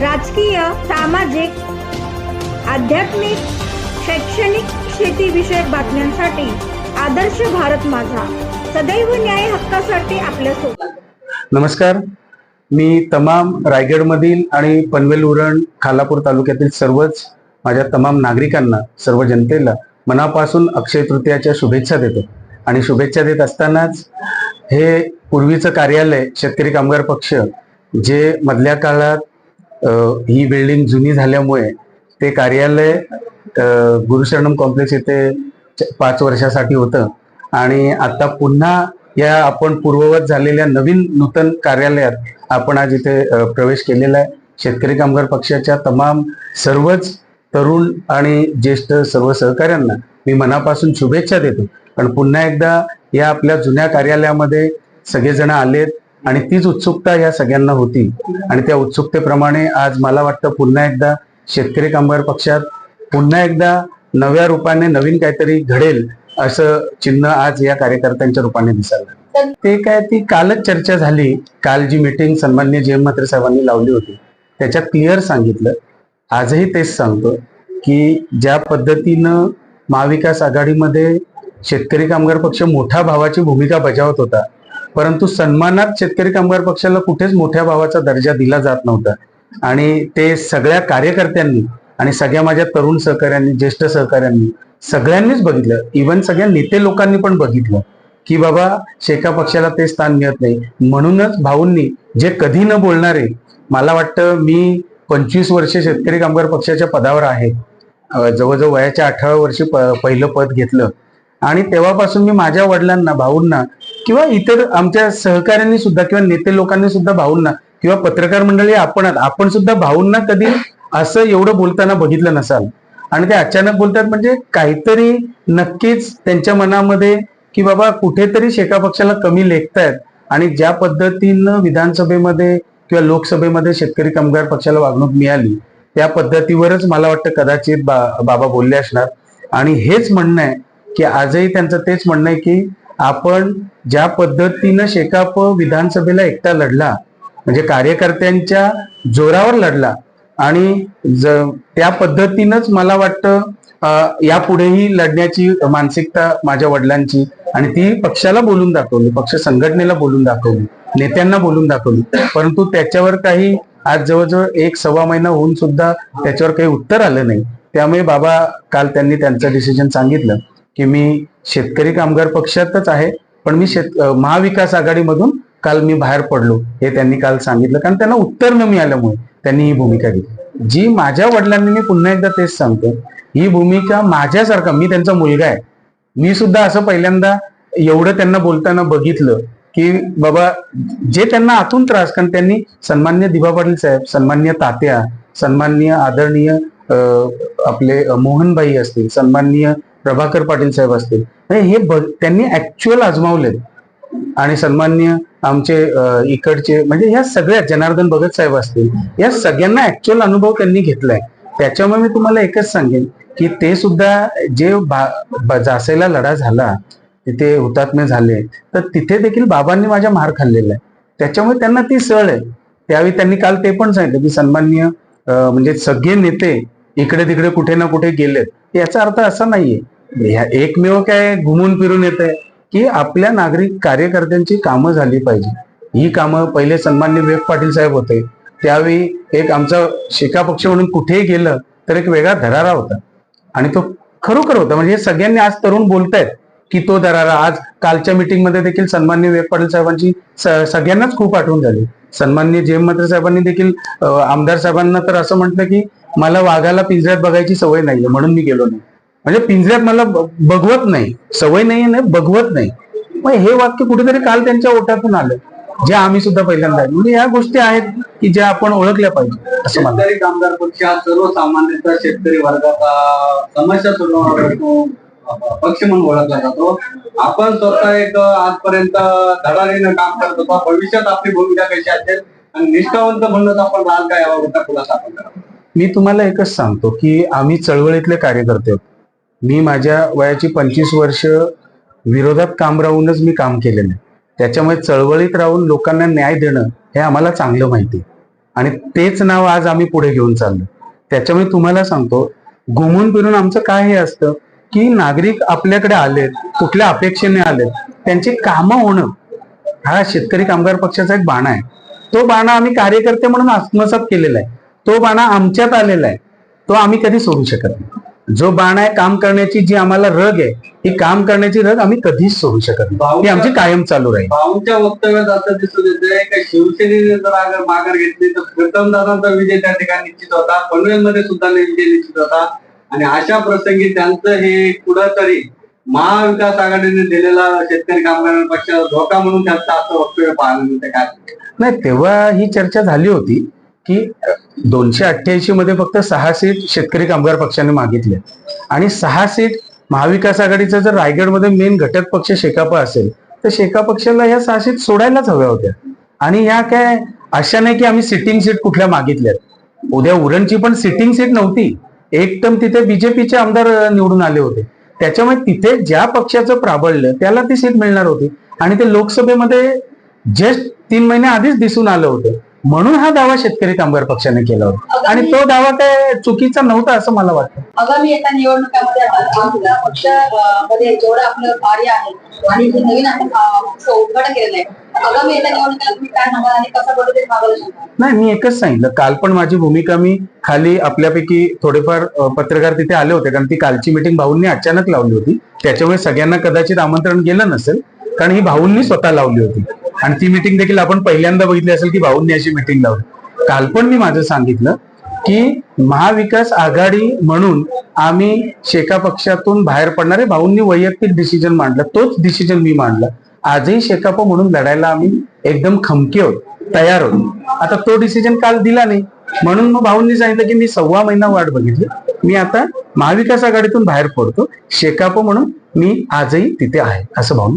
राजकीय सामाजिक आध्यात्मिक शैक्षणिक शेतीविषयक बातम्यांसाठी आदर्श भारत माझा. सदैव न्याय हक्कासाठी आपल्यासोबत. नमस्कार. मी तमाम रायगडमधील आणि पनवेल उरण खालापूर तालुक्यातील सर्वच माझ्या तमाम नागरिकांना सर्व जनतेला मनापासून अक्षय तृतीयाच्या शुभेच्छा देतो. आणि शुभेच्छा देत असतानाच हे पूर्वीचं कार्यालय शेतकरी कामगार पक्ष जे मधल्या काळात ही बिल्डिंग जुनी झाल्यामुळे ते कार्यालय गुरुशरणम कॉम्प्लेक्स येथे च- पाच वर्षासाठी होतं. आणि आता पुन्हा या आपण पूर्ववत झालेल्या नवीन नूतन कार्यालयात आपण आज इथे प्रवेश केलेला आहे. शेतकरी कामगार पक्षाच्या तमाम सर्वच तरुण आणि ज्येष्ठ सर्व सहकाऱ्यांना मी मनापासून शुभेच्छा देतो. पण पुन्हा एकदा या आपल्या जुन्या कार्यालयामध्ये सगळेजण आलेत. आणि तीच उत्सुकता या सगळ्यांना होती. आणि त्या उत्सुकतेप्रमाणे आज मला वाटतं पुन्हा एकदा शेतकरी कामगार पक्षात पुन्हा एकदा नव्या रूपाने नवीन काहीतरी घडेल असं चिन्ह आज या कार्यकर्त्यांच्या रूपाने दिसायला ते काय ती कालच चर्चा झाली. काल जी मीटिंग सन्मान्य जे एम म्हात्रे साहेबांनी लावली होती त्याच्यात क्लिअर सांगितलं. आजही तेच सांगतो की ज्या पद्धतीनं महाविकास आघाडीमध्ये शेतकरी कामगार पक्ष मोठ्या भावाची भूमिका बजावत होता परंतु सन्मानात शेतकरी कामगार पक्षाला कुठेच मोठ्या भावाचा दर्जा दिला जात नव्हता. आणि ते सगळ्या कार्यकर्त्यांनी आणि सगळ्या माझ्या तरुण सहकाऱ्यांनी ज्येष्ठ सहकाऱ्यांनी सगळ्यांनीच बघितलं. इवन सगळ्या नेते लोकांनी पण बघितलं की बाबा शेका पक्षाला ते स्थान मिळत नाही. म्हणूनच भाऊंनी जे कधी न बोलणारे मला वाटतं मी पंचवीस वर्षे शेतकरी कामगार पक्षाच्या पदावर आहे. जवळजवळ वयाच्या अठराव्या वर्षी पहिलं पद घेतलं. आणि तेव्हापासून मी माझ्या वडिलांना भाऊंना किंवा इतर आमच्या सहकाऱ्यांनी सुद्धा किंवा नेते लोकांनी सुद्धा भाऊंना किंवा पत्रकार मंडळी आपण आपण सुद्धा भाऊंना कधी असं एवढं बोलताना बघितलं नसाल. आणि ते अचानक बोलतात म्हणजे काहीतरी नक्कीच त्यांच्या मनामध्ये की बाबा कुठेतरी शेका पक्षाला कमी लेखतायत आणि ज्या पद्धतीनं विधानसभेमध्ये किंवा लोकसभेमध्ये शेतकरी कामगार पक्षाला वागणूक मिळाली त्या पद्धतीवरच मला वाटतं कदाचित बा बाबा बोलले असणार. आणि हेच म्हणणं आहे की आजही त्यांचं तेच म्हणणं आहे की आपण ज्या पद्धतीनं शेकाप विधानसभेला एकटा लढला म्हणजे कार्यकर्त्यांच्या जोरावर लढला आणि ज- त्या पद्धतीनंच मला वाटतं यापुढेही लढण्याची मानसिकता माझ्या वडिलांची आणि ती पक्षाला बोलून दाखवली पक्ष संघटनेला बोलून दाखवली नेत्यांना बोलून दाखवली. परंतु त्याच्यावर काही आज जवळजवळ एक सव्वा महिना होऊन सुद्धा त्याच्यावर काही उत्तर आलं नाही. त्यामुळे बाबा काल त्यांनी त्यांचं डिसिजन सांगितलं. की मी शेतकरी कामगार पक्षातच आहे पण मी शेत महाविकास आघाडीमधून काल मी बाहेर पडलो हे त्यांनी काल सांगितलं. कारण त्यांना उत्तर न मिळाल्यामुळे त्यांनी ही भूमिका घेतली. जी माझ्या वडिलांनी मी पुन्हा एकदा तेच सांगतो ही भूमिका माझ्यासारखा मी त्यांचा मुलगा आहे. मी सुद्धा असं पहिल्यांदा एवढं त्यांना बोलताना बघितलं की बाबा जे त्यांना आतून त्रास कारण त्यांनी सन्मान्य दिभा पाटील साहेब सन्मान्य तात्या सन्मान्य आदरणीय अं, आपले मोहनबाई असतील सन्मान्य प्रभाकर पाटील साहेब असतील. हे त्यांनी ऍक्च्युअल आजमावलेत. आणि सन्मान्य आमचे इकडचे म्हणजे ह्या सगळ्या जनार्दन भगत साहेब असतील या सगळ्यांना ऍक्च्युअल अनुभव त्यांनी घेतलाय. त्याच्यामुळे मी तुम्हाला एकच सांगेन की ते सुद्धा जे जासेला लढा झाला तिथे हुतात्मे झाले तर तिथे देखील बाबांनी माझ्या मार खाल्लेला आहे. त्याच्यामुळे त्यांना ती सळ आहे. त्यावेळी त्यांनी काल ते पण सांगितलं की सन्मान्य म्हणजे सगळे नेते इकडे तिकडे कुठे ना कुठे गेलेत. याचा अर्थ असा नाहीये. ह्या एकमेव काय घुमून फिरून येत आहे की आपल्या नागरिक कार्यकर्त्यांची कामं झाली पाहिजे. ही कामं पहिले सन्मान्य वेग पाटील साहेब होते. त्यावेळी एक आमचा शिका पक्ष म्हणून कुठेही गेलं तर एक वेगळा धरारा होता. आणि तो खरोखर होता. म्हणजे सगळ्यांनी आज तरुण बोलतायत की तो दरारा. आज कालच्या मीटिंगमध्ये देखील सन्मान्य वेग पाटील साहेबांची सगळ्यांनाच खूप आठवण झाली. सन्मान्य जे एम साहेबांनी देखील आमदार साहेबांना तर असं म्हटलं की मला वाघाला पिंजऱ्यात बघायची सवय नाहीये म्हणून मी गेलो नाही. म्हणजे पिंजऱ्यात मला बघवत नाही. सवय नाही बघवत नाही. मग हे वाक्य कुठेतरी काल त्यांच्या ओठातून आलं. जे आम्ही सुद्धा पहिल्यांदा. म्हणजे या गोष्टी आहेत की ज्या आपण ओळखल्या पाहिजे असं मला कामगार पक्ष हा सर्वसामान्यचा शेतकरी वर्गाचा समस्या सोडवणारा पक्ष म्हणून ओळखला जातो. आपण स्वतः एक आजपर्यंत धडाडीनं काम करत होतो. भविष्यात आपली भूमिका कशी असेल आणि निष्ठावंत म्हणून आपण राहाल का यावर होता खुलासा आपण मी तुम्हाला एकच सांगतो की आम्ही चळवळीतले कार्यकर्ते आहोत. मी माझ्या वयाची पंचवीस वर्ष विरोधात काम राहूनच मी काम केलेलं आहे. त्याच्यामुळे चळवळीत राहून लोकांना न्याय देणं हे आम्हाला चांगलं माहिती आणि तेच नाव आज आम्ही पुढे घेऊन चाललो त्याच्यामुळे तुम्हाला सांगतो घुमून फिरून आमचं काय हे असतं की नागरिक आपल्याकडे आलेत कुठल्या अपेक्षेने आलेत त्यांची कामं होणं हा शेतकरी कामगार पक्षाचा एक बाणा आहे. तो बाणा आम्ही कार्यकर्ते म्हणून आत्मसात केलेला आहे. तो बाणा आमच्यात आलेला आहे. तो आम्ही कधी सोडू शकत नाही. जो बाणा आहे काम करण्याची जी आम्हाला रग आहे ही काम करण्याची रग आम्ही कधीच सोडू शकत नाही. ही आमची कायम चालू राहील. भाऊंच्या वक्तव्यात असं दिसून येतंय की शिवसेनेने जर अगर माघार घेतली तर प्रथम दादांचा विजय त्या ठिकाणी निश्चित होता. पनवेलमध्ये सुद्धा विजय निश्चित होता. आणि अशा प्रसंगी त्यांचं हे कुठंतरी महाविकास आघाडीने दिलेला शेतकरी कामगार पक्षाला धोका म्हणून त्यांचं असं वक्तव्य मिळतं काय नाही तेव्हा ही चर्चा झाली होती. की दोनशे अठ्ठ्याऐंशी मध्ये फक्त सहा सीट शेतकरी कामगार पक्षाने मागितले. आणि सहा सीट महाविकास आघाडीचा जर रायगडमध्ये मेन घटक पक्ष शेकापा असेल तर शेका पक्षाला ह्या सहा सीट सोडायलाच हव्या होत्या. आणि ह्या काय अशा नाही की आम्ही सिटिंग सीट कुठल्या मागितल्यात. उद्या उरणची पण सिटिंग सीट नव्हती. एकदम तिथे बीजेपीचे आमदार निवडून आले होते. त्याच्यामुळे तिथे ज्या पक्षाचं प्राबल्य त्याला ती सीट मिळणार होती. आणि ते लोकसभेमध्ये जस्ट तीन महिने आधीच दिसून आलं होतं. म्हणून हा दावा शेतकरी कामगार पक्षाने केला होता. आणि तो दावा काय चुकीचा नव्हता असं मला वाटतं. आगामी येत्या निवडणुकामध्ये आपल्या पक्ष अं, मध्ये जेवढं आपलं कार्य आहे आणि जे नवीन उद्घाटन केलेलं आहे आगामी येत्या निवडणुकीला तुम्ही काय सांगाल आणि कसा पद्धतीने मार्गदर्शन नाही. मी एकच सांगितलं. काल पण माझी भूमिका मी खाली आपल्यापैकी थोडेफार पत्रकार तिथे आले होते. कारण ती कालची मिटिंग भाऊंनी अचानक लावली होती. त्याच्यामुळे सगळ्यांना कदाचित आमंत्रण गेलं नसेल. कारण ही भाऊंनी स्वतः लावली होती. आणि ती मिटिंग देखील आपण पहिल्यांदा बघितली असेल की भाऊंनी अशी मिटिंग लावली. काल पण मी माझं सांगितलं की महाविकास आघाडी म्हणून आम्ही शेका पक्षातून बाहेर पडणारे भाऊंनी वैयक्तिक डिसिजन मांडलं. तोच डिसिजन मी मांडला. आजही शेकाप म्हणून लढायला आम्ही एकदम खमके होत तयार होतो आता तो डिसिजन काल दिला नाही. म्हणून मग भाऊंनी सांगितलं की मी सव्वा महिना वाट बघितली. मी आता महाविकास आघाडीतून बाहेर पडतो. शेकाप म्हणून मी आजही तिथे आहे असं भाऊ